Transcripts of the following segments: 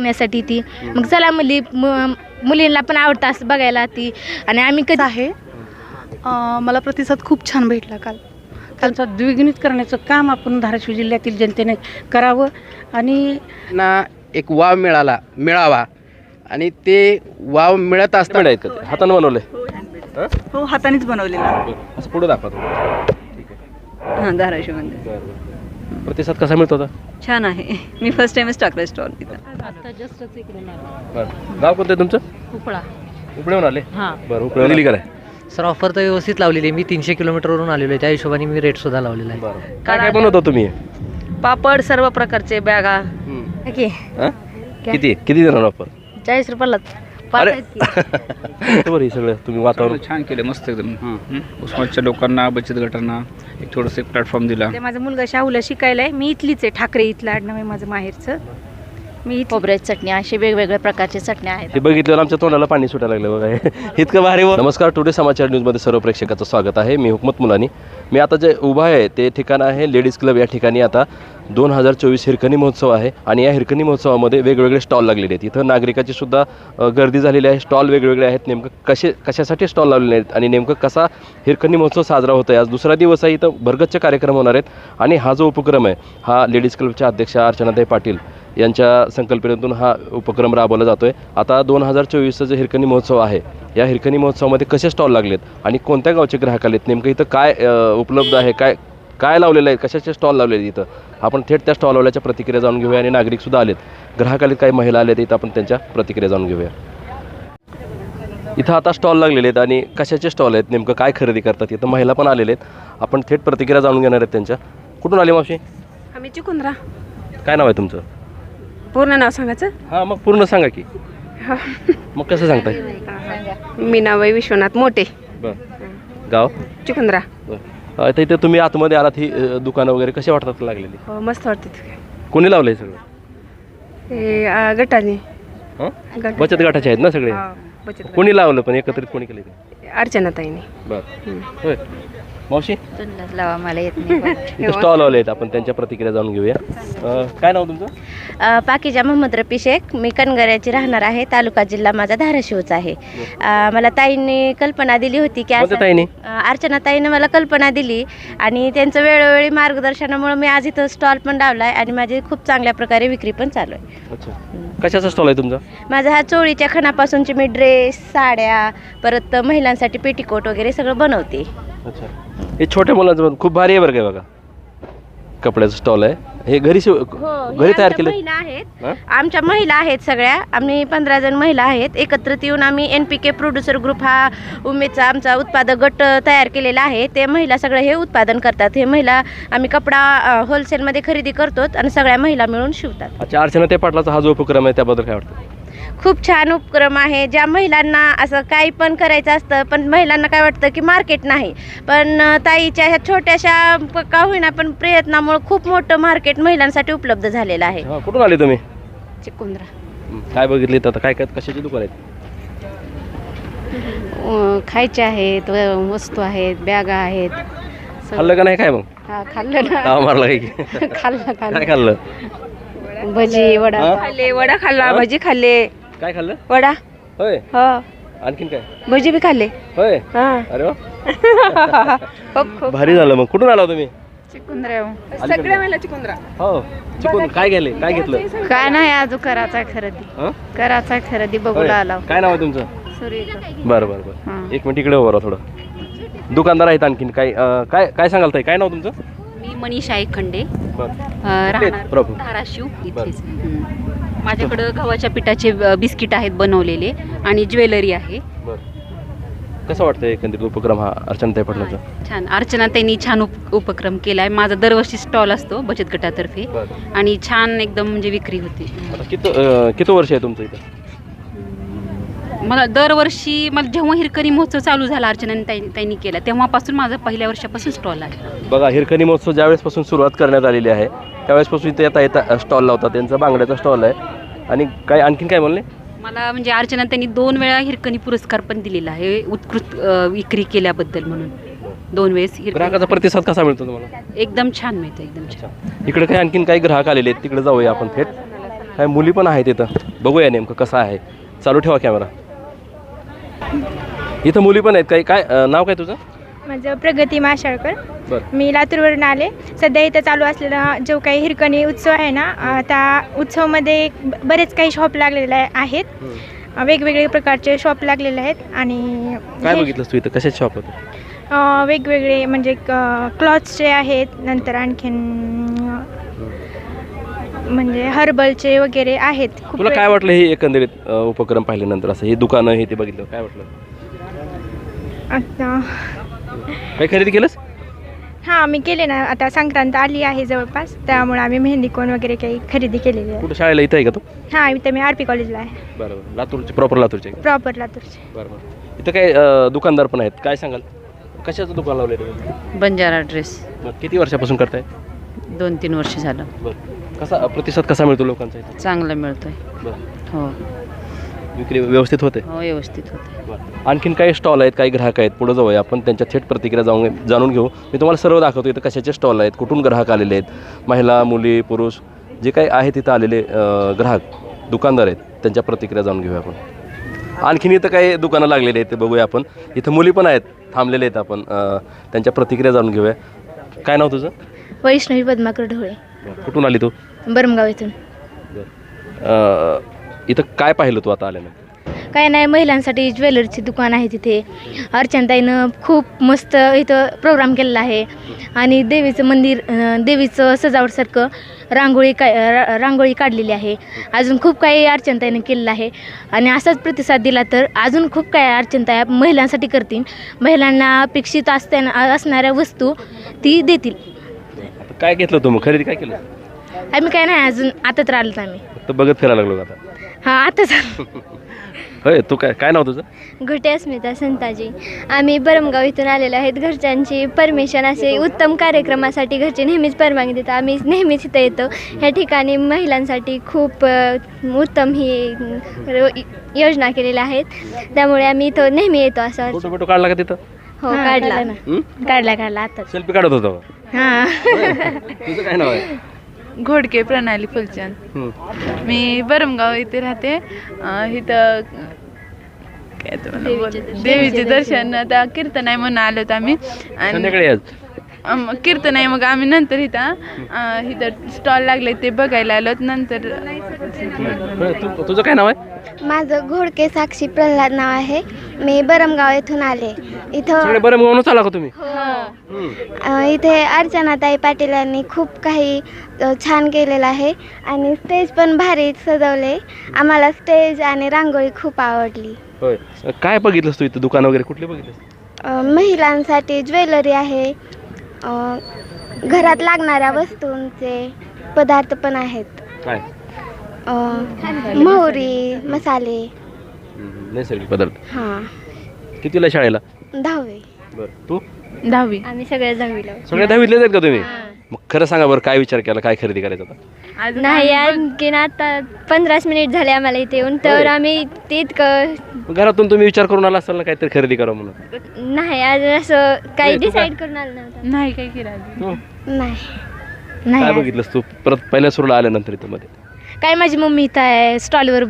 बघण्यासाठी ती. मग चला मुली मु- मुलींना पण आवडतं असं बघायला ती. आणि आम्ही कधी आहे. अं, मला प्रतिसाद खूप छान भेटला काल. कालचा द्विगुणित करण्याचं काम आपण धाराशिव जिल्ह्यातील जनतेने करावं आणि ना एक वाव मिळाला मिळावा. आणि ते वाव मिळत असताना आहेत का ते हातानं बनवले हो? हातानेच बनवलेला. असं पुढे दाखवा तुम्ही. ठीक आहे. हां धाराशिवमध्ये. बरं, बरं. प्रतिसाद कसा मिळतो होता छान आहे. मी फर्स्ट टाइमच टाकलं स्टॉल तिथं. बरं. गाव कोणतं आहे तुमचं? उपळा. उपळेहून आले? हां. बरं उपळे दिली काय सर ऑफर तर व्यवस्थित लावलेली आहे. मी तीनशे किलोमीटरवरून आलेलो आहे. त्या हिशोबाने मी रेट सुद्धा लावलेला आहे. बरं. काय काय बनवतो तुम्ही? पापड सर्व प्रकारचे बॅगा. हं. की हां? किती? किती देणार ऑफर चाळीस रुपयाला अरे. आहेत की. बरं हे सगळं तुम्ही वातावरण छान केलं मस्त एकदम हां. उस्मानच्या लोकांना बचत गटांना एक थोडंसं एक प्लॅटफॉर्म दिला. ते माझा मुलगा शाहूला शिकायला आहे मी इथलीच आहे ठाकरे इथलं आडनाव आहे माझं माहेरचं. मी खोबऱ्याची चटणी अशी वेगवेगळ्या प्रकारच्या चटण्या आहेत. हे बघितल्यावर आमच्या तोंडाला पाणी सुटायला लागलं बघा. हे. इतकं भारी व- नमस्कार टुडे समाचार न्यूजमध्ये सर्व प्रेक्षकाचं स्वागत आहे. मी हुकमत मुलानी. मी आता जे उभा आहे ते ठिकाण आहे लेडीज क्लब या ठिकाणी आता दोन हजार चोवीस हिरकणी महोत्सव आहे. आणि या हिरकणी महोत्सवामध्ये वेगवेगळे स्टॉल लागलेले आहेत. इथं नागरिकाची सुद्धा अ, गर्दी झालेली आहे. स्टॉल वेगवेगळे आहेत. नेमकं कसे कशासाठी स्टॉल लावलेले आहेत? आणि नेमकं कसा हिरकणी महोत्सव साजरा होतो आहे आज दुसरा दिवस आहे. इथं भरगच्च कार्यक्रम होणार आहेत. आणि हा जो उपक्रम आहे हा लेडीज क्लबच्या अध्यक्षा अर्चनाताई पाटील यांच्या संकल्पनेतून हा उपक्रम राबवला जातो आहे आता दोन हजार चोवीसचा जो हिरकणी महोत्सव आहे या हिरकणी महोत्सवामध्ये कसे स्टॉल लागलेत आणि कोणत्या गावचे ग्राहक आलेत? नेमकं इथं काय उपलब्ध आहे? काय काय लावलेलं आहे? कशाचे स्टॉल लावलेले आहेत इथं? आपण थेट त्या स्टॉलवाल्याच्या प्रतिक्रिया जाणून घेऊया आणि नागरिकसुद्धा आलेत. ग्राहक आलेत काही महिला आलेत इथं आपण त्यांच्या प्रतिक्रिया जाणून घेऊया. इथं आता स्टॉल लागलेले आहेत आणि कशाचे स्टॉल आहेत? नेमकं काय खरेदी करतात? इथं महिला पण आलेले आहेत. आपण थेट प्रतिक्रिया जाणून घेणार आहेत त्यांच्या. कुठून आली मावशी? आम्ही चिकुंद्रा. काय नाव आहे तुमचं? पूर्ण नाव सांगायचं? हां मग पूर्ण सांगा की. मग कसं सांगताय? मी नाव आहे विश्वनाथ मोठे बरं. गाव? चिकुंद्रा बरं. आता इथे तुम्ही आतमध्ये आलात ही अ, दुकानं वगैरे कशी वाटतात लागलेली? हो मस्त वाटते. कोणी लावलंय सगळं? हे आ, गटाने. हं? गट बचत गटाचे आहेत ना सगळे? हा, बचत गट. कोणी लावलं पण? एकत्रित कोणी केलं ते अर्चनाताईने बरं. होय. मावशी? लावा मला येत नाही स्टॉल आहेत आपण त्यांच्या प्रतिक्रिया जाणून घेऊया. अ, काय नाव तुमचं? अ, पाकिजा मोहम्मद रफी शेख. मी कणगऱ्याची राहणार आहे तालुका जिल्हा माझा धाराशिवचा आहे. अ, मला ताईंनी कल्पना दिली होती की कोणत्या असं ताईने? अ, अर्चना ताईनं मला कल्पना दिली आणि त्यांचं वेळोवेळी मार्गदर्शनामुळे मी आज इथं स्टॉल पण लावला आहे आणि माझी खूप चांगल्या प्रकारे विक्री पण चालू आहे. अच्छा. कशाचा स्टॉल आहे तुमचा? माझा हा चोळीच्या खणापासूनचे मी ड्रेस साड्या परत महिलांसाठी पेटीकोट वगैरे सगळं बनवते. अच्छा. हे छोट्या मुलांचं पण खूप भारी आहे बरं काय बघा. कपड्याचं स्टॉल आहे. हे घरी शिव घरी तयार केलं महिला आहेत. हं? आमच्या महिला आहेत सगळ्या. आम्ही पंधरा जण महिला आहेत. एकत्रित येऊन आम्ही N P K producer group हा उमेदचा आमचा उत्पादक गट अ, तयार केलेला आहे. ते महिला सगळं हे उत्पादन करतात. हे महिला आम्ही कपडा होलसेलमध्ये खरेदी करतो आणि सगळ्या महिला मिळून शिवतात. अच्छा अर्चना ते पाटलाचा हा जो उपक्रम आहे त्याबद्दल काय वाटतं? खूप छान उपक्रम आहे. ज्या महिलांना असं काही पण करायचं असतं पण महिलांना काय वाटतं की मार्केट नाही. पण ताईच्या ह्या छोट्याशा का होईना पण प्रयत्नामुळे खूप मोठं मार्केट महिलांसाठी उपलब्ध झालेलं आहे. हा कुठून आले तुम्ही? चिकुंद्रा. काय बघितले आता? काय काय कशाची दुकान आहेत? खायचे आहेत व- वस्तू आहेत बॅगा आहेत. खाल्लं का नाही काय मग? हा खाल्लं ना. ताव मारला काय की. खाल्लं काय खाल्लं खाल्लं? भजी वडा. हा? खाल्ले वडा खाल्ला हा? भजी खाल्ले. काय खाल्लं? वडा. होय. हो. आणखीन काय? भजी बी खाल्ले. होय. हा. अरे वा. खूप खूप भारी झालं मग. कुठून आला तुम्ही? सगळ्या मला चिकुंद्रा. हो. चिकून काय गेले? काय घेतलं? काय नाही अजून करायचा खरेदी. हं? करायचा खरेदी होय. बघूला आला काय नाव आहे तुमचं? सुरेखा बरं बरं बरं. हां. एक मिनिट इकडे उभं राहा थोडं. दुकानदार आहेत आणखीन. काय अं, काय काय सांगाल ताई? काय नाव तुमचं? मी मनीषा बरं. राहणार प्रॉपर धाराशिव. इथेच. हं. माझ्याकडं गव्हाच्या पिठाचे बिस्किट आहेत बनवलेले आणि ज्वेलरी आहे. बरं. कसं वाटतं एकंदरीत उपक्रम हा अर्चनाताई पाटलाचा? छान. अर्चना त्यांनी छान उप उपक्रम केला आहे माझा दरवर्षी स्टॉल असतो बचत गटातर्फे. बरं. आणि छान एकदम म्हणजे विक्री होते. आता किती अं, किती वर्ष आहे तुमचं इथं? मला दरवर्षी मला जेव्हा हिरकणी महोत्सव चालू झाला अर्चना त्यांनी केला तेव्हापासून माझा पहिल्या वर्षापासून स्टॉल आहे. बघा हिरकणी महोत्सव ज्यावेळेसपासून सुरुवात करण्यात आलेली आहे त्यावेळेसपासून इथे येता येता स्टॉल लावतात त्यांचा बांगड्याचा स्टॉल आहे. आणि काय आणखीन काय म्हणले मला म्हणजे अर्चना त्यांनी दोन वेळा हिरकणी पुरस्कार पण दिलेला आहे. उत्कृष्ट अ, विक्री केल्याबद्दल म्हणून. दोन वेळेस हिरकणी. ग्राहकाचा प्रतिसाद कसा मिळतो तुम्हाला? एकदम छान मिळतं एकदम छान. इकडे काही आणखीन काही ग्राहक आलेले आहेत तिकडे जाऊया आपण थेट. काय मुली पण आहेत इथं. बघूया नेमकं कसं आहे. चालू ठेवा कॅमेरा. इथं मुली पण आहेत काही काय अं, नाव काय तुझं? माझं प्रगती माशाळकर. बरं. मी लातूरवरून आले. सध्या इथं चालू असलेला जो काही हिरकणी उत्सव आहे ना त्या उत्सवमध्ये ब- बरेच काही शॉप लागलेले आहेत. वेगवेगळे प्रकारचे शॉप लागलेले आहेत आणि काय हे- बघितलंस तू इथं? कशाचे शॉप होते? अं, वेगवेगळे म्हणजे क्लॉथ्सचे आहेत. नंतर आणखीन अं, म्हणजे हर्बलचे वगैरे आहेत. खूप तुला काय वाटलं हे एकंदरीत अं, उपक्रम पाहिल्यानंतर असं? हे दुकानं हे ते बघितलं. काय वाटलं? आता काही खरेदी केलंस? हां मी केले ना. आता संक्रांत आली आहे जवळपास. त्यामुळे आम्ही मेहंदी कोण वगैरे काही खरेदी केलेली आहे. कुठं शाळेला इथं आहे का तू? हां इथं मी आर पी कॉलेजला आहे. बरं बरं लातूरचे प्रॉपर लातूरचे? प्रॉपर लातूरचे. बरं बरं इथं काही अं, दुकानदार पण आहेत. काय सांगाल? कशाचं दुकान लावलं आहे बंजारा ड्रेस. किती वर्षापासून करताय? दोन तीन वर्ष झालं. बरं. कसा प्रतिसाद कसा मिळतो लोकांचा इथं? चांगला मिळतोय. बरं. हो. विक्री व्यवस्थित होते? हो व्यवस्थित होते. आणखीन काही स्टॉल आहेत काही ग्राहक आहेत पुढे जाऊया. आपण त्यांच्या थेट प्रतिक्रिया जाऊन जाणून घेऊ. मी तुम्हाला सर्व दाखवतो इथं कशाचे स्टॉल आहेत कुठून ग्राहक आलेले आहेत. महिला मुली पुरुष जे काही आहेत इथं आलेले अं, ग्राहक दुकानदार आहेत त्यांच्या प्रतिक्रिया जाणून घेऊया आपण. आणखीन इथं काही दुकानं लागलेली आहेत ते बघूया आपण. इथं मुली पण आहेत थांबलेले आहेत आपण. अं, त्यांच्या प्रतिक्रिया जाणून घेऊया. काय नाव तुझं? वैष्णवी पद्माकर ढोळे. कुठून आली तू? बरमगाव इथून. अं, इथं काय पाहिलं तू आता आल्यानंतर? काय नाही महिलांसाठी ज्वेलरीची दुकान आहे तिथे. अर्चनताईनं खूप मस्त इथं प्रोग्राम केलेला आहे. आणि देवीचं मंदिर अं, देवीचं सजावटसारखं रांगोळी का रा- रांगोळी काढलेली आहे. अजून खूप काही अर्चनताईनं केलेलं आहे. आणि असाच प्रतिसाद दिला तर अजून खूप काही अर्चनताई महिलांसाठी करतील. महिलांना अपेक्षित असताना असणाऱ्या वस्तू ती देतील. आता काय घेतलं तू मग खरेदी काय केलं? आम्ही काय नाही अजून आता तर आलोत आम्ही. फक्त बघत फिरायला लागलो आता? हां आताच आलो होय तू काय काय नाव तुझं? घोटे अस्मिता संताजी. आम्ही बरमगाव इथून आलेलो आहेत. घरच्यांची परमिशन असे उत्तम कार्यक्रमासाठी घरचे नेहमीच परवानगी देतात. आम्ही नेहमीच इथं येतो. ह्या ठिकाणी महिलांसाठी खूप अ, उत्तम ही योजना केलेल्या आहेत. त्यामुळे आम्ही इथं नेहमी येतो असं फोटो बिटो काढला का तिथं? हो काढला. काढला. काढला आताच. सेल्फी काढत होता? हां. तुझं काय नाव आहे? घोडके प्रणाली फुलचंद. मी बरमगाव इथे राहते. अं, इथं काय बोल- देवीचे दर्शन. आता कीर्तन आहे म्हणून आलो होतो आम्ही. आणि संध्याकाळी आज? अं, कीर्तन आहे मग आम्ही नंतर इथं अं, इथं स्टॉल लागले ते बघायला आलो. नंतर तू तुझं काय नाव आहे? माझं घोडके साक्षी प्रल्हाद नाव आहे. मी बरमगाव येथून आले. इथं बरं आला का तुम्ही? हम्म. अ, इथे अर्चनाताई पाटील यांनी खूप काही अ, छान केलेलं आहे आणि स्टेज पण भारी सजवले. आम्हाला स्टेज आणि रांगोळी खूप आवडली. होय. काय बघितलंस तू इथं? दुकान वगैरे कुठले बघितलंस? अ, महिलांसाठी ज्वेलरी आहे. अ, घरात लागणाऱ्या वस्तूंचे पदार्थ पण आहेत. काय? अ, मोहरी मसाले. नैसर्गिक पदार्थ. हां. कितीला शाळेला? दहावी. बरं. तू? दहावी. आम्ही सगळे दहावीला सगळे दहावीतलेच आहेत का तुम्ही? मग खरं सांगा बरं काय विचार केला काय खरेदी करायचं आता नाही आणखीन आता पंधराच मिनिट झाले आम्हाला इथे येऊन तर होय. आम्ही तितकं मग घरातून तुम्ही विचार करून आला असाल ना काहीतरी खरेदी करा म्हणून? नाही आज असं काही तू काय? डिसाईड करून आलं नव्हतं. नाही केलं अजून. तू नाही. काय नाही. बघितलंस तू? परत पहिल्या सुरूला आल्यानंतर इथं मध्ये. काय माझी मम्मी इथं आहे स्टॉलवर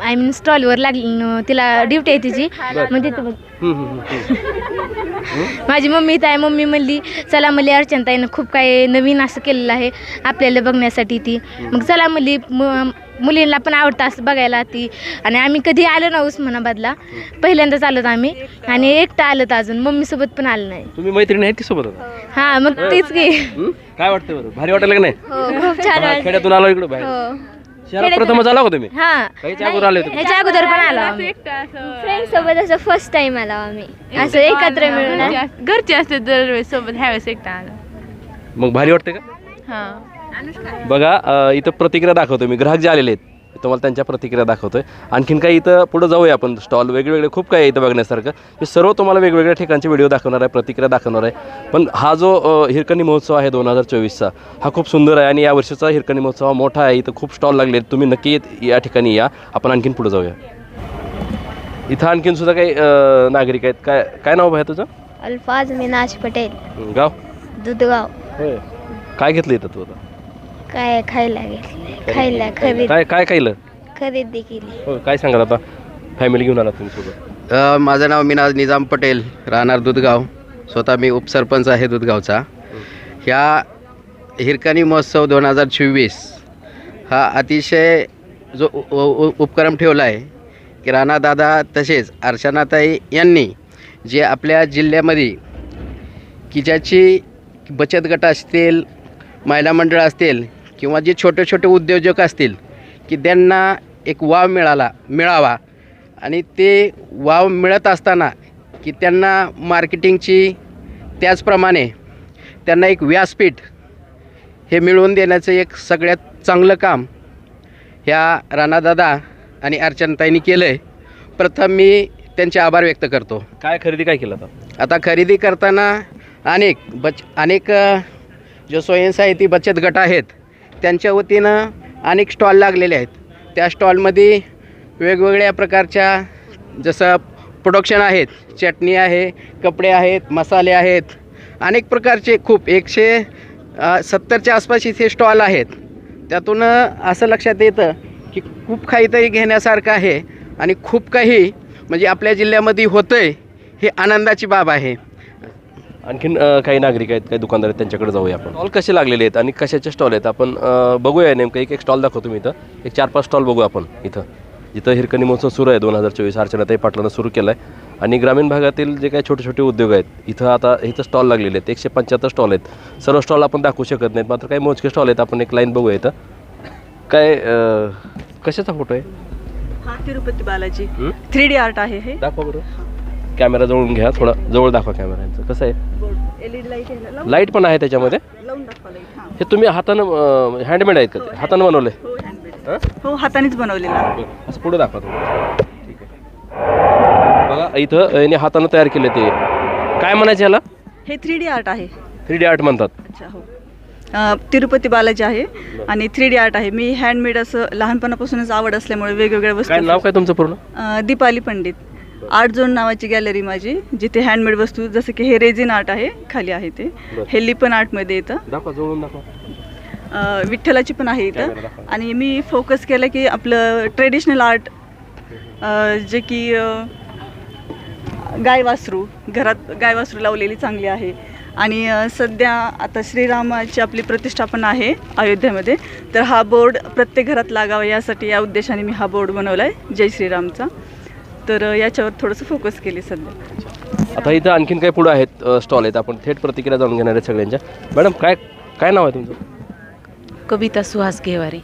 आय मीन स्टॉलवर लागली तिला ड्युटी आहे तिची. मग तिथं बघ. माझी मम्मी इथं आहे मम्मी म्हणली चला म्हणली अर्चनताईनं खूप काही नवीन असं केलेलं आहे आपल्याला बघण्यासाठी ती. मग चला म्हणली मुलींना पण आवडतं असं बघायला ती. आणि आम्ही कधी आलो ना उस्मानाबादला पहिल्यांदाच आलोत आम्ही. आणि एकटं आलोत अजून मम्मीसोबत पण आलं नाही. तुम्ही मैत्रिणी आहेत की सोबत? हां मग तेच की? काय वाटतं बरं? भारी वाटायला का नाही हो खूप छान खेड्यातून आलो इकडं बाहेर. हो. शहरात प्रथमच आला का तुम्ही? हां. अगोदर आले तुम्ही ह्याच्या अगोदर पण आलो आम्ही. फ्रेंड सोबत असं फर्स्ट टाइम आलो आम्ही. असं एकत्र मिळून. घरचे अस- घरचे असते दरवेळेस सोबत ह्यावेळेस एकटा आला. मग भारी वाटते का? हां. बघा अ, इथं प्रतिक्रिया दाखवतोय मी. ग्राहक जे आलेले आहेत तुम्हाला त्यांच्या प्रतिक्रिया दाखवतोय. आणखीन काही इथं पुढं जाऊया आपण स्टॉल वेगवेगळे खूप काही आहे इथं बघण्यासारखं. मी सर्व तुम्हाला वेगवेगळ्या ठिकाणचे व्हिडिओ दाखवणार आहे प्रतिक्रिया दाखवणार आहे. पण हा जो हिरकणी महोत्सव आहे दोन हजार चोवीसचा हा खूप सुंदर आहे आणि या वर्षीचा हिरकणी महोत्सव हा मोठा आहे. इथं खूप स्टॉल लागले तुम्ही नक्की येत- या ठिकाणी या. आपण आणखीन पुढे जाऊया. इथं आणखीन सुद्धा काही नागरिक आहेत. काय काय नाव आहे तुझं? अल्फाज मिनाज पटेल. गाव? दुधगाव. काय घेतलं इथं तू आता? काय खायला घेतले खायला खरेदी. काय काय खाल्लं खरेदी केली. हो काय सांगाल आता? फॅमिली घेऊन आला तुम्ही सोबत. अ, माझं नाव मिनाज निजाम पटेल राहणार दुधगाव. स्वतः मी उपसरपंच आहे दुधगावचा. ह्या हिरकणी महोत्सव दोन हजार चोवीस हा अतिशय जो उ- उ- उपक्रम ठेवला आहे की राणादादा तसेच अर्चनाताई यांनी जे आपल्या जिल्ह्यामध्ये की ज्याची बचत गट असतील महिला मंडळ असतील किंवा जे छोटे छोटे उद्योजक असतील की त्यांना एक वाव मिळाला मिळावा. आणि ते वाव मिळत असताना की त्यांना मार्केटिंगची त्याचप्रमाणे त्यांना एक व्यासपीठ हे मिळवून देण्याचं एक सगळ्यात चांगलं काम ह्या राणादादा आणि अर्चनताईंनी केलं आहे प्रथम मी त्यांचे आभार व्यक्त करतो. काय खरेदी काय केलं आता? आता खरेदी करताना अनेक बच अनेक जो स्वयंसहाय्यती बचत गट आहेत त्यांच्या वतीनं अनेक स्टॉल लागलेले आहेत. त्या स्टॉलमध्ये वेगवेगळ्या प्रकारच्या जसं प्रोडक्शन आहेत चटणी आहे कपडे आहेत मसाले आहेत अनेक प्रकारचे खूप एकशे सत्तरच्या आसपास इथे स्टॉल आहेत. त्यातून असं लक्षात येतं की खूप काहीतरी घेण्यासारखं आहे आणि खूप काही म्हणजे आपल्या जिल्ह्यामध्ये होतं आहे ही आनंदाची बाब आहे. आणखीन अ, काही नागरिक आहेत काही दुकानदार आहेत त्यांच्याकडे जाऊया आपण. स्टॉल कसे लागलेले आहेत आणि कशाचे स्टॉल आहेत? आपण अ, बघूया नेमकं. एक एक स्टॉल दाखवतो मी इथं. एक चार पाच स्टॉल बघू आपण इथं. जिथं हिरकणी महोत्सव सुरू आहे दोन हजार चोवीस अर्चनाताई पाटलानं सुरू केला आहे आणि ग्रामीण भागातील जे काही छोटे छोटे उद्योग आहेत इथं आता इथं स्टॉल लागलेले आहेत. एकशे पंच्याहत्तर स्टॉल आहेत. सर्व स्टॉल आपण दाखवू शकत नाहीत. मात्र काही मोजके स्टॉल आहेत. आपण एक लाईन बघूया इथं. काय अ, कशाचा फोटो आहे? हा तिरुपती बालाजी. हं? थ्री डी आर्ट आहे हे. दाखवा बरं. कॅमेरा जवळून घ्या थोडा जवळ दाखवा कॅमेरा यांचं. कसं आहे? लाइट पण आहे त्याच्यामध्ये? हां हे. तुम्ही हातानं हँडमेड आहेत का ते? हातानं बनवले हो हो? हातानेच बनवलेला. असं पुढे दाखवा तुम्ही. ठीक आहे. बघा इथं याने हातानं तयार केले ते. काय म्हणायचे याला? हे थ्री डी आर्ट आहे. थ्री डी आर्ट म्हणतात. अच्छा हो. तिरुपती बालाजी आहे आणि थ्री डी आर्ट आहे. मी हँडमेड असं लहानपणापासूनच आवड असल्यामुळे वेगवेगळ्या वस्तू नाव काय तुमचं पूर्ण? दीपाली पंडित. आर्ट झोन नावाची गॅलरी माझी जिथे हँडमेड वस्तू जसं की हे रेझिन आर्ट आहे खाली आहे ते. बरं. हे लिपन आर्टमध्ये येतं. दाखवा जवळून दाखवा. अ, विठ्ठलाची पण आहे इथं. आणि मी फोकस केलं की आपलं ट्रेडिशनल आर्ट जे की अ, गाय वासरू घरात गाय वासरू लावलेली चांगली आहे. आणि अ, सध्या आता श्रीरामाची आपली प्रतिष्ठापना आहे अयोध्येमध्ये. तर हा बोर्ड प्रत्येक घरात लागावा यासाठी या उद्देशाने मी हा बोर्ड बनवला आहे जय श्रीरामचा. तर याच्यावर थोडंसं फोकस केली सध्या. आता इथं आणखीन काही पुढं आहेत स्टॉल आहेत. आपण थेट प्रतिक्रिया जाणून घेणार आहेत सगळ्यांच्या. मॅडम काय काय नाव आहे तुमचं? कविता सुहास घेवारे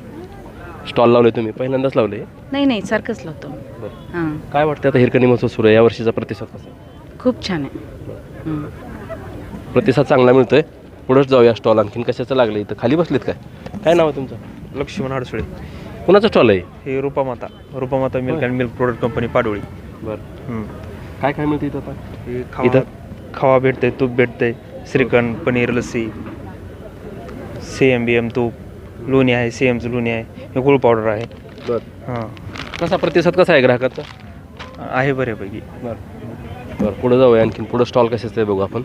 स्टॉल लावले तुम्ही. पहिल्यांदाच लावले नाही नाही सारखंच लावतो. बरं. हां. काय वाटतं आता हिरकणी महोत्सव सुरू आहे? यावर्षीचा प्रतिसाद कसा खूप छान आहे. हं. प्रतिसाद चांगला मिळतोय. पुढंच जाऊया स्टॉल आणखीन. कशाचं लागलं इथं? खाली बसलेत काय? काय नाव आहे तुमचं? लक्ष्मण हडसुळे कुणाचं स्टॉल आहे? हे Rupamata. Rupamata milk and milk product company Padoli. बरं. हम्म. काय काय मिळतं इथं आता? हे इथं? खावा खावा भेटते तूप भेटते shrikhand paneer lassi C M B M तूप लोणी आहे सी एमचं लोणी आहे हे गुळ पावडर आहे. बरं. हां. कसा प्रतिसाद कसा आहे ग्राहकाचा? आहे बऱ्यापैकी. बरं. बरं पुढं जाऊया आणखीन. पुढं स्टॉल कशाचं आहे बघू आपण.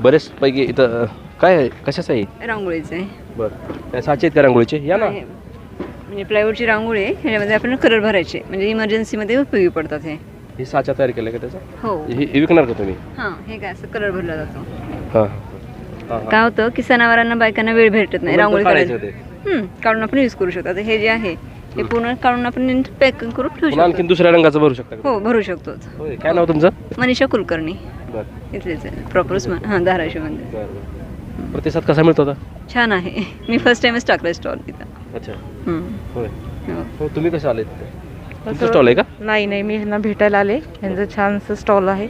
बरेच पैकी इथं अं, काय आहे? कशाचं आहे? रांगोळीचं आहे. बरं. काय साचे आहेत का रांगोळीचे? या ना. आहे. म्हणजे प्लायवूडची रांगोळी आहे ह्याच्यामध्ये आपण कलर भरायचे. म्हणजे इमर्जन्सीमध्ये उपयोगी पडतात हे. हे साचा तयार केलं का त्याचा? हो. हे हे विकणार का तुम्ही? हां हे काय असं कलर भरला जातो. हां काय होतं की सणावारांना बायकांना वेळ भेटत नाही रांगोळी करायला हं, काढून आपण यूज करू शकतो. आता हे जे आहे हे पूर्ण काढून आपण पॅकिंग करून ठेवू पुन्हा आणखीन शकतो. दुसऱ्या रंगाचं भरू शकता का? हो भरू शकतो. होय काय नाव तुमचं? मनीषा कुलकर्णी. बरं. इथलेच प्रॉपर हां धाराशिवमध्ये बरं प्रतिसाद कसा मिळतो आता? छान आहे. मी फर्स्ट टाइमच टाकलं स्टॉल तिथं. अच्छा. होय. हो. हो तुम्ही कसं आले तुमचं स्टॉल आहे का? नाही नाही मी ह्यांना भेटायला आले. यांचं छानसं स्टॉल आहे.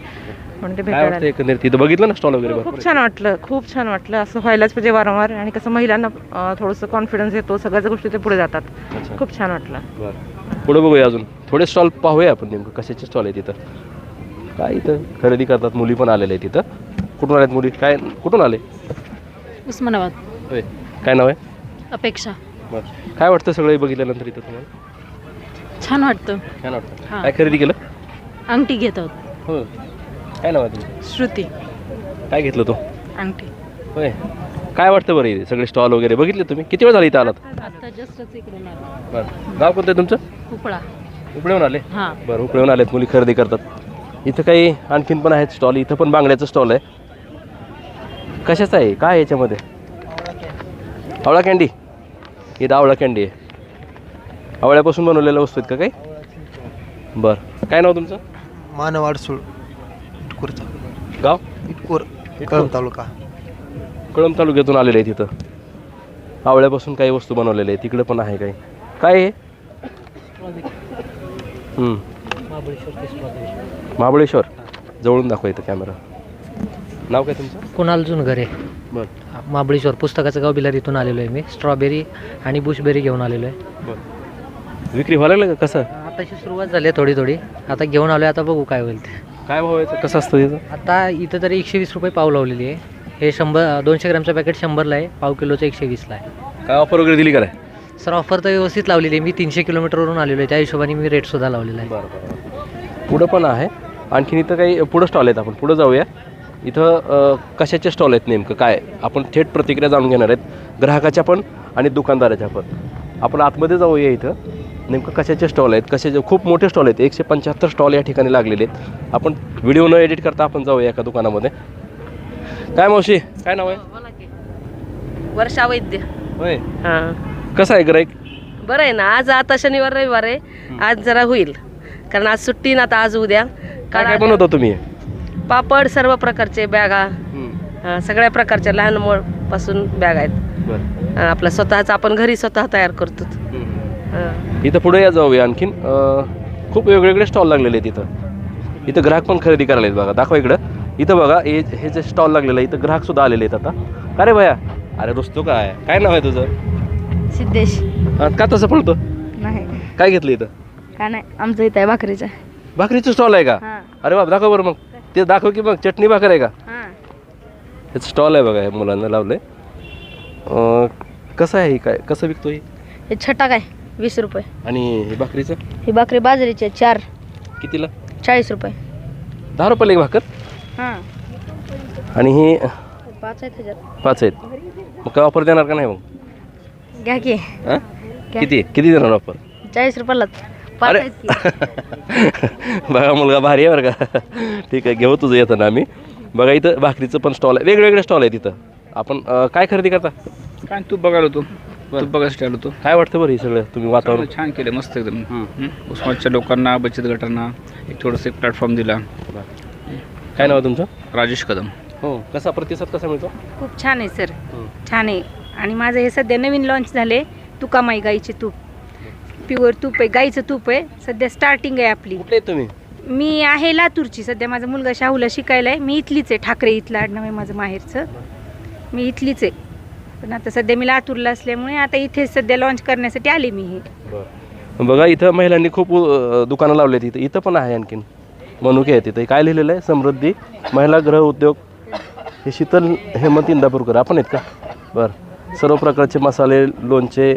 म्हणून ते काय भेटायला वाटतं एकंदरीत? तिथं बघितलं ना स्टॉल वगैरे भरपूर खूप छान वाटलं खूप छान वाटलं. असं व्हायलाच पाहिजे वारंवार. आणि कसं महिलांना अं, थोडंसं कॉन्फिडन्स येतो. सगळ्याच गोष्टी ते पुढे जातात. अच्छा. खूप छान वाटलं. बरं. पुढे बघूया अजून. थोडे स्टॉल पाहूया आपण नेमकं कशाचे स्टॉल आहे तिथं काय इथं? खरेदी करतात मुली पण आलेल्या आहेत तिथं कुठून आल्यात मुली? काय कुठून आले? उस्मानाबाद. होय. काय नाव आहे? अपेक्षा. बरं. काय वाटतं सगळं बघितल्यानंतर इथं तुम्हाला? छान वाटतं. काय वाटतं. हां. काय खरेदी केलं? अंगठी घेत आहोत. हो. काय नाव आहे तुमचं? श्रुती. काय घेतलं तू? अंगठी. होय. काय वाटतं बरं इथे सगळे स्टॉल वगैरे? बघितले तुम्ही? किती वेळ झाला इथं आलात? आता जस्टच इकडून आलो. बरं. गाव कोणतं आहे तुमचं? कुपळा उपळेहून आले? हां. बरं उपळेहून आलेत मुली खरेदी करतात. इथं काही आणखीन पण आहेत स्टॉल इथं पण बांगड्याचं स्टॉल आहे. कशाचं आहे? काय आहे याच्यामध्ये? आवळा कॅन्डी. इथं आवळा कॅन्डी आहे. आवळ्यापासून बनवलेल्या वस्तू आहेत का काही? बरं. काय नाव तुमचं? मानव अडसूळ इटकूरचा गाव? इटकूर कळंब तालुका. कळंब तालुक्यातून आलेले आहे तिथं आवळ्यापासून काही वस्तू बनवलेल्या आहेत. तिकडे पण आहे काही. काय आहे. महाबळेश्वर जवळून दाखवा इथं कॅमेरा नाव काय तुमचं? कुणाल जुनघरे बरं. महाबळेश्वर पुस्तकाचं गाव बिलार इथून आलेलो आहे मी. स्ट्रॉबेरी आणि बुशबेरी घेऊन आलेलो आहे. बरं. विक्री व्हायला लागलं का? कसं? आताशी सुरुवात झाली आहे थोडी थोडी. आता घेऊन आलो आहे आता बघू काय होईल ते. काय भाव आहे कसं असतं तिथं आता इथं तरी एकशे वीस रुपये पाव लावलेली आहे. हे शंभर दोनशे ग्रॅमचं पॅकेट शंभरला आहे. पाव किलोचं एकशे वीसला आहे. काय ऑफर वगैरे दिली का नाही? सर ऑफर तर व्यवस्थित लावलेली आहे. मी तीनशे किलोमीटरवरून आलेलो आहे. त्या हिशोबाने मी रेटसुद्धा लावलेला आहे. बरं बरं पुढं पण आहे. आणखीन इथं काही पुढं स्टॉल आहेत आपण. पुढं जाऊया. इथं कशाचे स्टॉल आहेत नेमकं? काय? आपण थेट प्रतिक्रिया जाणून घेणार आहेत. ग्राहकाच्या पण आणि दुकानदाराच्या पण. आपण आतमध्ये जाऊया इथं. नेमकं कशाचे स्टॉल आहेत? कशाचे खूप मोठे स्टॉल आहेत. एकशे पंच्याहत्तर स्टॉल या ठिकाणी लागलेले आहेत. आपण व्हिडिओ न एडिट करता आपण जाऊया एका दुकानामध्ये. काय मावशी? काय नाव आहे? वर्षा वैद्य. होय. हां. कसं आहे गिराईक बरं आहे ना. आज आता शनिवार रविवार आहे. आज जरा होईल. कारण आज सुट्टी ना आता आज उद्या. काय काय बनवता तुम्ही? पापड सर्व प्रकारचे बॅगा सगळ्या प्रकारच्या लहान मोळपासून बॅग आहेत. बरं. हां, आपलं स्वतःच आपण घरी स्वतः तयार करतो. इथं पुढे या जाऊया आणखीन. अं, खूप वेगवेगळे स्टॉल लागलेले आहेत इथं. इथं ग्राहक पण खरेदी करायला आहेत बघा. दाखवा इकडं. इथं बघा हे हे जे स्टॉल लागलेलं आहे इथं ग्राहक सुद्धा आलेले आहेत आता. अरे भया? अरे रुसतो काय? काय नाव आहे तुझं? सिद्धेश. अं, का तसं पळतो? नाही. काय घेतलं इथं? काय नाही? आमचं इथं आहे भाकरीचं. भाकरीचं स्टॉल आहे का? हां. अरे बाप दाखव बरं मग. ते दाखव की मग चटणी भाकर आहे का? हां. स्टॉल आहे बघा हे मुलांना लावलंय. अं, कसं आहे हे काय? कसं विकतो हे? हे छटा काय? वीस रुपये. आणि हे भाकरीचं? ही भाकरी बाजरीची आहे चार. कितीला? चाळीस रुपये. दहा रुपयाला एक भाकर? हां. आणि ही पाच आहेत ह्याच्यात. पाच आहेत. मग काय ऑफर देणार का नाही मग? घ्या की. हां? किती? किती देणार ऑफर चाळीस रुपयालाच. पाच अरे. बघा मुलगा भारी आहे बरं का. ठीक आहे घेऊ तुझं येतं ना आम्ही. बघा इथं भाकरीचं पण स्टॉल आहे. वेगवेगळे स्टॉल आहेत इथं. आपण अं, काय खरेदी करता? काय तूप बघायला होतो. तूप बघायसाठी आलो होतो. काय वाटतं बरं हे सगळं तुम्ही वातावरण? चांगलं छान केलं मस्त एकदम. हं. उस्मानच्या लोकांना बचत गटांना एक थोडंसं एक प्लॅटफॉर्म दिला. काय नाव आहे तुमचं? राजेश कदम. हो कसा प्रतिसाद कसा मिळतो? खूप छान आहे सर. छान आहे. आणि माझं हे सध्या नवीन लॉन्च झाले तुकामाई गाईचे तूप. प्युअर तूप आहे गाईचं तूप आहे. सध्या स्टार्टिंग आहे आपली. कुठले तुम्ही? मी आहे लातूरची. सध्या माझा मुलगा शाहूला शिकायला आहे. मी इथलीच आहे ठाकरे इथलं आडनाव आहे माझं माहेरचं. मी इथलीच आहे. पण आता सध्या मी लातूरला असल्यामुळे आता इथे सध्या लॉन्च करण्यासाठी आले मी हे. बघा इथं महिलांनी खूप अं, दुकानं लावली आहेत इथं. इथं पण आहे आणखीन. मनुके आहेत इथं. काय लिहिलेलं आहे? समृद्धी महिला गृह उद्योग. हे शीतल हेमंत इंदापूरकर. आपण आहेत का? बरं. सर्व प्रकारचे मसाले लोणचे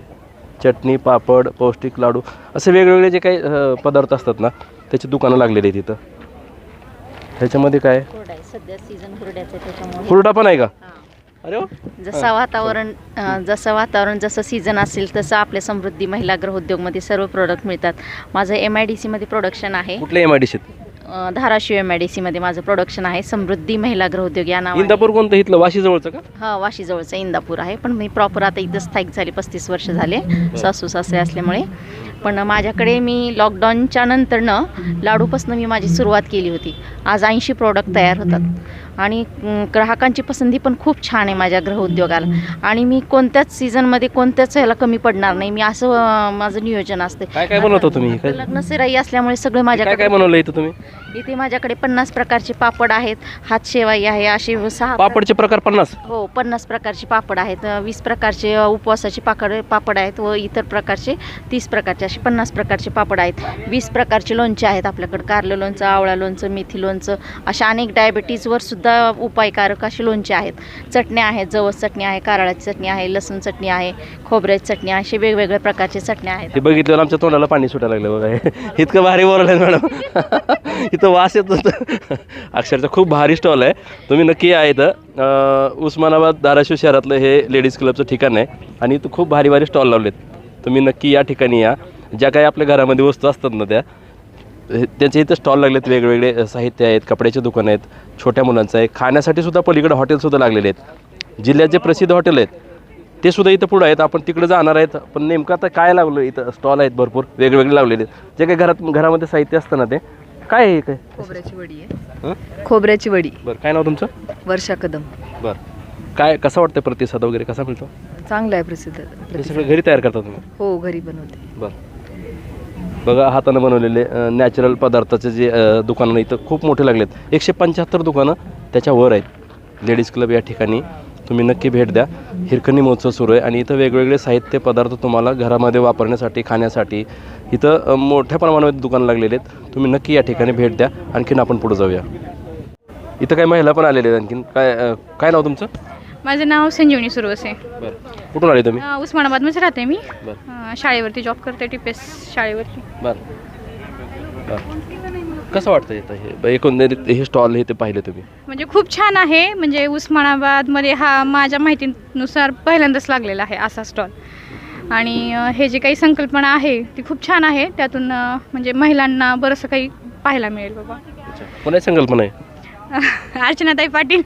चटणी पापड पौष्टिक लाडू असे वेगवेगळे जे काही पदार्थ असतात ना त्याची दुकानं लागलेली आहेत इथं. ह्याच्यामध्ये काय? हुरडा पण आहे का? अरे वा. जसं वातावरण जसं वातावरण जसं सीझन असेल तसं आपल्या समृद्धी महिला गृहोद्योगमध्ये सर्व प्रोडक्ट मिळतात. माझं एम आय डी सीमध्ये प्रोडक्शन आहे. कुठले एम आय डी अं, धाराशिव एम आय डी सीमध्ये माझं प्रोडक्शन आहे समृद्धी महिला गृहोद्योग या नावाने. इंदापूर कोणतं? इथलं वाशी जवळचं का? हा वाशीजवळचं इंदापूर आहे. पण मी प्रॉपर आता इथं स्थायिक झाले पस्तीस वर्ष झाले. सासू सासरे असल्यामुळे. पण माझ्याकडे मी लॉकडाऊनच्या नंतरनं लाडूपासून मी माझी सुरुवात केली होती. आज ऐंशी प्रोडक्ट तयार होतात. आणि ग्राहकांची पसंती पण खूप छान आहे माझ्या गृहउद्योगाला आणि मी कोणत्याच सीझनमध्ये कोणत्याच ह्याला कमी पडणार नाही. मी असं माझं नियोजन असते काय काय बनवता तुम्ही? काय लग्न सिराई असल्यामुळे सगळे काय माझ्याकडे काय बनवलं इथं तुम्ही? इथे माझ्याकडे पन्नास प्रकारचे पापड आहेत. हातशेवाई आहे. असे सहा पापडचे प्रकार पन्नास? हो पन्नास प्रकारचे पापड आहेत. वीस प्रकारचे उपवासाचे पाकड पापड आहेत व इतर प्रकारचे तीस प्रकारचे असे पन्नास प्रकारचे पापड आहेत. वीस प्रकारचे लोणचे आहेत आपल्याकडं. कारलं लोणचं आवळा लोणचं मेथी लोणचं अशा अनेक डायबिटीजवर सुद्धा उपायकारक असे लोणचे आहेत. चटण्या आहेत जवस चटणी आहे कारळाची चटणी आहे लसूण चटणी आहे खोबऱ्याची चटणी आहे असे वेगवेगळ्या प्रकारचे चटण्या आहेत. ते बघितलं आमच्या तोंडाला पाणी सुटायला लागलं बघा. इतकं भारी बोललं मॅडम. इथं वास येत. होतं अक्षरशः खूप भारी स्टॉल आहे. तुम्ही नक्की या इथं. उस्मानाबाद धाराशिव शहरातलं हे लेडीज क्लबचं ठिकाण आहे. आणि इथं खूप भारी भारी स्टॉल लावलेत. तुम्ही नक्की या ठिकाणी या. ज्या काही आपल्या घरामध्ये वस्तू असतात ना त्या त्यांचे इथं स्टॉल लागलेत वेगवेगळे साहित्य आहेत कपड्याचे दुकान आहेत छोट्या मुलांचं आहे. खाण्यासाठी सुद्धा पलीकडे हॉटेलसुद्धा लागलेले आहेत. जिल्ह्यात जे प्रसिद्ध हॉटेल आहेत ते सुद्धा इथं पुढं आहेत. आपण तिकडे जाणार आहेत. पण नेमकं आता काय लागलं? इथं स्टॉल आहेत भरपूर वेगवेगळे लावलेले आहेत. जे काही घरात घरामध्ये साहित्य असतं ना ते काय आहे काय? खोबऱ्याची वडी? आहे. खोबऱ्याची वडी. बरं काय नाव तुमचं? वर्षा कदम. बरं. काय कसं वाटतं प्रतिसाद वगैरे? कसा मिळतो? चांगलं आहे प्रसिद्ध हे सगळं घरी तयार करता तुम्ही? हो घरी बनवते. बरं. बघा हातानं बनवलेले नॅचरल पदार्थाचे जे दुकानं इथं खूप मोठे लागलेत. एकशे पंच्याहत्तर दुकानं त्याच्यावर आहेत. लेडीज क्लब या ठिकाणी तुम्ही नक्की भेट द्या. हिरकणी महोत्सव सुरू आहे आणि इथं वेगवेगळे साहित्य पदार्थ तुम्हाला घरामध्ये वापरण्यासाठी खाण्यासाठी इथं मोठ्या प्रमाणामध्ये दुकानं लागलेले आहेत. तुम्ही नक्की या ठिकाणी भेट द्या. आणखीन आपण पुढे जाऊया. इथं काही महिला पण आलेल्या आहेत आणखीन. काय काय नाव तुमचं? माझं नाव संजीवनी सुरवसे. बरं. कुठून आले तुम्ही? उस्मानाबादमध्ये राहते मी. अ, शाळेवरती जॉब करते टी पी एस शाळेवरती. बरं. बरं. कसं वाटतं इथं हे? ब- एकंदरीत हे स्टॉल हे ते पाहिले तुम्ही? म्हणजे खूप छान आहे. म्हणजे उस्मानाबादमध्ये हा माझ्या माहितीनुसार पहिल्यांदाच लागलेला आहे असा स्टॉल आणि अ, हे जे काही संकल्पना आहे ती खूप छान आहे. त्यातून अ, म्हणजे महिलांना बरंचसं काही पाहायला मिळेल बाबा. कोणाची संकल्पना आहे? अर्चनाताई पाटील.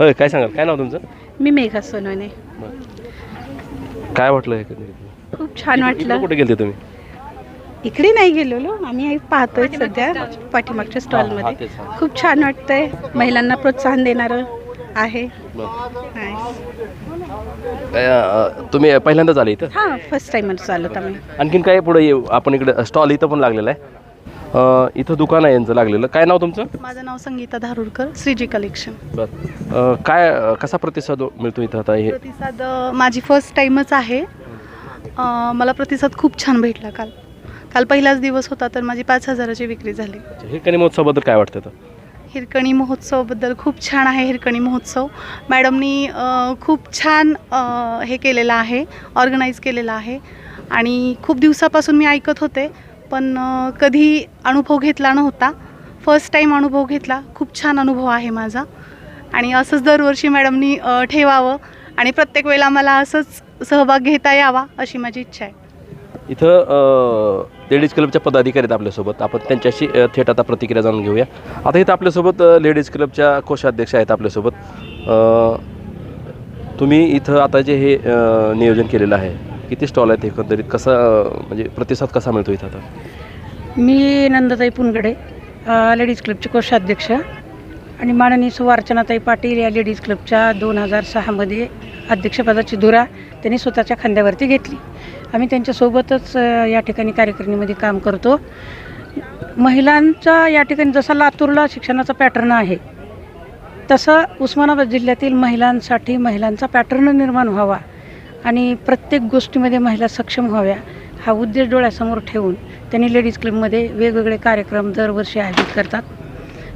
होय काय सांगाल? काय नाव तुमचं? मी मेघा सोनवणे. काय वाटलं एकंदरीत खूप छान इकडं वाटलं. कुठे गेलते तुम्ही? इकडे नाही गेलेलो आम्ही पाहतोय सध्या पाठीमागच्या हा, स्टॉलमध्ये तेच, हा. खूप छान वाटतंय. महिलांना प्रोत्साहन देणारं आहे. काय, अं, तुम्ही पहिल्यांदाच आले इथं? हां फर्स्ट टाइमच चालत आम्ही. आणखीन काय पुढे येऊ? आपण इकडे स्टॉल इथं पण लागलेला आहे. अं, इथं दुकान आहे यांचं लागलेलं. काय नाव तुमचं? माझं नाव संगीता धारुरकर श्रीजी कलेक्शन बरं. अं, काय अं, कसा प्रतिसाद मिळतो इथं आता हे? प्रतिसाद अ, माझी फर्स्ट टाईमच आहे. अ, मला प्रतिसाद खूप छान भेटला काल. काल पहिलाच दिवस होता तर माझी पाच हजाराची विक्री झाली. हिरकणी महोत्सवाबद्दल काय वाटतं? हिरकणी महोत्सवबद्दल खूप छान आहे हिरकणी महोत्सव. मॅडमनी अ, खूप छान अ, हे केलेलं आहे ऑर्गनाईज केलेलं आहे. आणि खूप दिवसापासून मी ऐकत होते पण कधी अनुभव घेतला नव्हता. फर्स्ट टाईम अनुभव घेतला. खूप छान अनुभव आहे माझा. आणि असंच दरवर्षी मॅडमनी ठेवावं. आणि प्रत्येक वेळेला मला असंच सहभाग घेता यावा अशी माझी इच्छा आहे. इथं लेडीज क्लबच्या पदाधिकारी आहेत आपल्यासोबत. आपण त्यांच्याशी थेट आता प्रतिक्रिया जाणून घेऊया. आता इथं आपल्यासोबत लेडीज क्लबच्या कोषाध्यक्ष आहेत आपल्यासोबत. तुम्ही इथं आता जे हे नियोजन केलेलं आहे किती स्टॉल आहेत एकंदरीत? कसा म्हणजे प्रतिसाद कसा मिळतो इथं आता? मी नंदाताई पुनगडे लेडीज क्लबचे कोषाध्यक्ष आणि माननीय सुवार्चनाताई पाटील या लेडीज क्लबच्या दोन हजार सहामध्ये अध्यक्षपदाची धुरा त्यांनी स्वतःच्या खांद्यावरती घेतली. आम्ही त्यांच्यासोबतच या ठिकाणी कार्यकारिणीमध्ये काम करतो. महिलांचा या ठिकाणी जसा लातूरला शिक्षणाचा पॅटर्न आहे तसं उस्मानाबाद जिल्ह्यातील महिलांसाठी महिलांचा पॅटर्न निर्माण व्हावा आणि प्रत्येक गोष्टीमध्ये महिला सक्षम व्हाव्या हा उद्देश डोळ्यासमोर ठेवून त्यांनी लेडीज क्लबमध्ये वेगवेगळे कार्यक्रम दरवर्षी आयोजित करतात.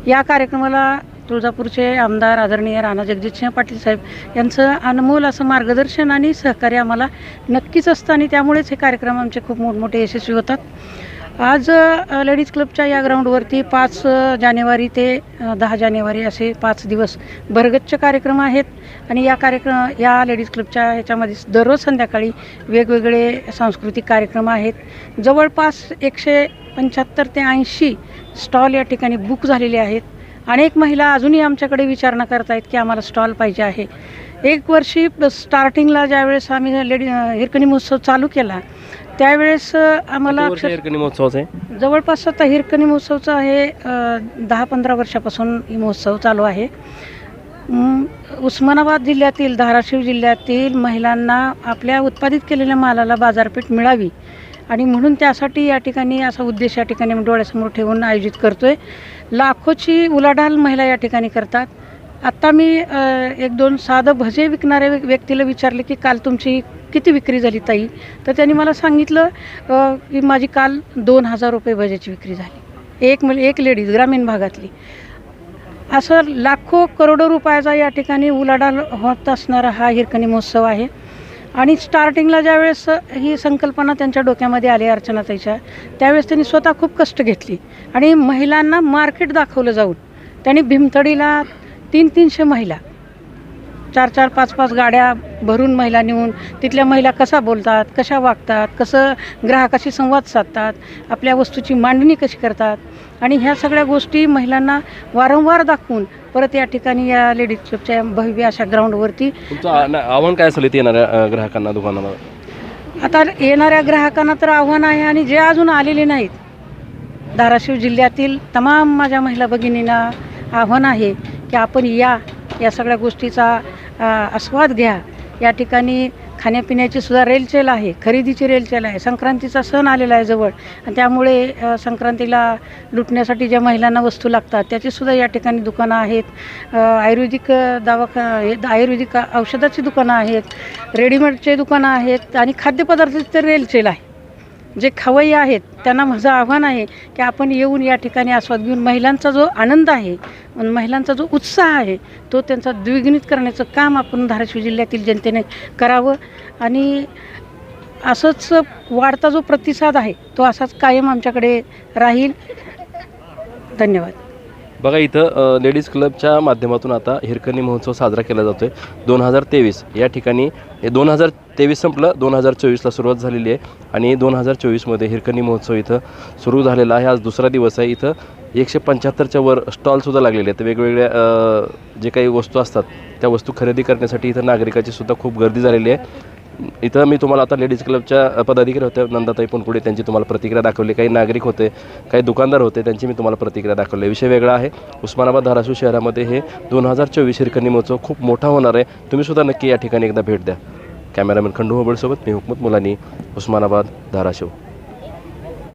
या कार्यक्रमाला तुळजापूरचे आमदार आदरणीय राणा जगजितसिंह पाटील साहेब यांचं अनमोल असं मार्गदर्शन आणि सहकार्य आम्हाला नक्कीच असतं आणि त्यामुळेच हे कार्यक्रम आमचे खूप मोठमोठे यशस्वी होतात. आज लेडीज क्लबच्या या ग्राउंडवरती पाच जानेवारी ते दहा जानेवारी असे पाच दिवस भरगच्च कार्यक्रम आहेत. आणि या कार्यक्रम या लेडीज क्लबच्या ह्याच्यामध्ये दररोज संध्याकाळी वेगवेगळे सांस्कृतिक कार्यक्रम आहेत. जवळपास एकशे पंच्याहत्तर ते ऐंशी स्टॉल या ठिकाणी बुक झालेले आहेत. अनेक महिला अजूनही आमच्याकडे विचारणा करत आहेत की आम्हाला स्टॉल पाहिजे आहे. एक वर्षी स्टार्टिंगला ज्यावेळेस आम्ही लेडी हिरकणी महोत्सव चालू केला त्यावेळेस आम्हाला किती वर्ष अक्षर- हिरकणी महोत्सवाचं आहे? जवळपास आता हिरकणी महोत्सवचा आहे अ, दहा पंधरा वर्षापासून ही महोत्सव चालू आहे. उस्मानाबाद जिल्ह्यातील धाराशिव जिल्ह्यातील महिलांना आपल्या उत्पादित केलेल्या मालाला बाजारपेठ मिळावी. आणि म्हणून त्यासाठी या ठिकाणी असा उद्देश या ठिकाणी आम्ही डोळ्यासमोर ठेवून आयोजित करतो आहे लाखोची उलाढाल महिला या ठिकाणी करतात. आत्ता मी एक दोन साधं भजे विकणाऱ्या व्यक्तीला विचारले की काल तुमची किती विक्री झाली ताई? तर त्यांनी मला सांगितलं की माझी काल दोन हजार रुपये भजेची विक्री झाली. एक म्हणजे एक लेडीज ग्रामीण भागातली. असं लाखो करोडो रुपयाचा या ठिकाणी उलाढाल होत असणारा हा हिरकणी महोत्सव आहे. आणि स्टार्टिंगला ज्यावेळेस ही संकल्पना त्यांच्या डोक्यामध्ये आली अर्चनाताईच्या त्यावेळेस त्यांनी स्वतः खूप कष्ट घेतली. आणि महिलांना मार्केट दाखवलं जाऊन त्यांनी भीमथडीला तीन तीनशे महिला. चार चार पाच पाच गाड्या भरून महिला नेऊन तिथल्या महिला कसा बोलतात कशा वागतात कसं ग्राहकाशी संवाद साधतात आपल्या वस्तूची मांडणी कशी करतात आणि ह्या सगळ्या गोष्टी महिलांना वारंवार दाखवून परत या ठिकाणी या लेडीज क्लबच्या भव्य अशा ग्राउंडवरती आव्हान काय असेल येणाऱ्या ग्राहकांना दुकानाला? आता येणाऱ्या ग्राहकांना तर आव्हान आहे आणि जे अजून आलेले नाहीत. धाराशिव जिल्ह्यातील तमाम माझ्या महिला भगिनींना आव्हान आहे की आपण या या सगळ्या गोष्टीचा आस्वाद घ्या. या ठिकाणी खाण्यापिण्याची सुद्धा रेलचेल आहे खरेदीची रेलचेल आहे. संक्रांतीचा सण आलेला आहे जवळ. आणि त्यामुळे संक्रांतीला लुटण्यासाठी ज्या महिलांना वस्तू लागतात त्याची सुद्धा या ठिकाणी दुकानं आहेत. आयुर्वेदिक दवाखा हे आयुर्वेदिक औषधाची दुकानं आहेत. रेडीमेडचे दुकानं आहेत आणि खाद्यपदार्थाची तर रेलचेल आहे. जे खवय्ये आहेत त्यांना माझं आव्हान आहे की आपण येऊन या ठिकाणी आस्वाद घेऊन महिलांचा जो आनंद आहे महिलांचा जो उत्साह आहे तो त्यांचा द्विगुणित करण्याचं काम आपण धाराशिव जिल्ह्यातील जनतेने करावं. आणि असंच वाढता जो प्रतिसाद आहे तो असाच कायम आमच्याकडे राहील. धन्यवाद. बघा इथं लेडीज क्लबच्या माध्यमातून आता हिरकणी महोत्सव साजरा केला जातो आहे दोन हजार तेवीस या ठिकाणी दोन हजार तेवीस संपलं दोन हजार चोवीसला सुरुवात झालेली आहे. आणि दोन हजार चोवीसमध्ये हिरकणी महोत्सव इथं सुरू झालेला आहे. आज दुसरा दिवस आहे. इथं एकशे पंच्याहत्तरच्या वर स्टॉलसुद्धा लागलेले आहेत. वेगवेगळ्या जे काही वस्तू असतात त्या वस्तू खरेदी करण्यासाठी इथं नागरिकाची सुद्धा खूप गर्दी झालेली आहे. इथं मी तुम्हाला आता लेडीज क्लबच्या पदाधिकारी होत्या नंदाताई पुणकुडे त्यांची तुम्हाला प्रतिक्रिया दाखवली. काही नागरिक होते काही दुकानदार होते त्यांची मी तुम्हाला प्रतिक्रिया दाखवली. विषय वेगळा आहे. उस्मानाबाद धाराशिव शहरामध्ये हे दोन हजार चोवीस हिरकणी महोत्सव खूप मोठा होणार आहे. तुम्हीसुद्धा नक्की या ठिकाणी एकदा भेट द्या. कॅमेरामॅन खंडू होबळसोबत मी हुकमत मुलानी उस्मानाबाद धाराशिव.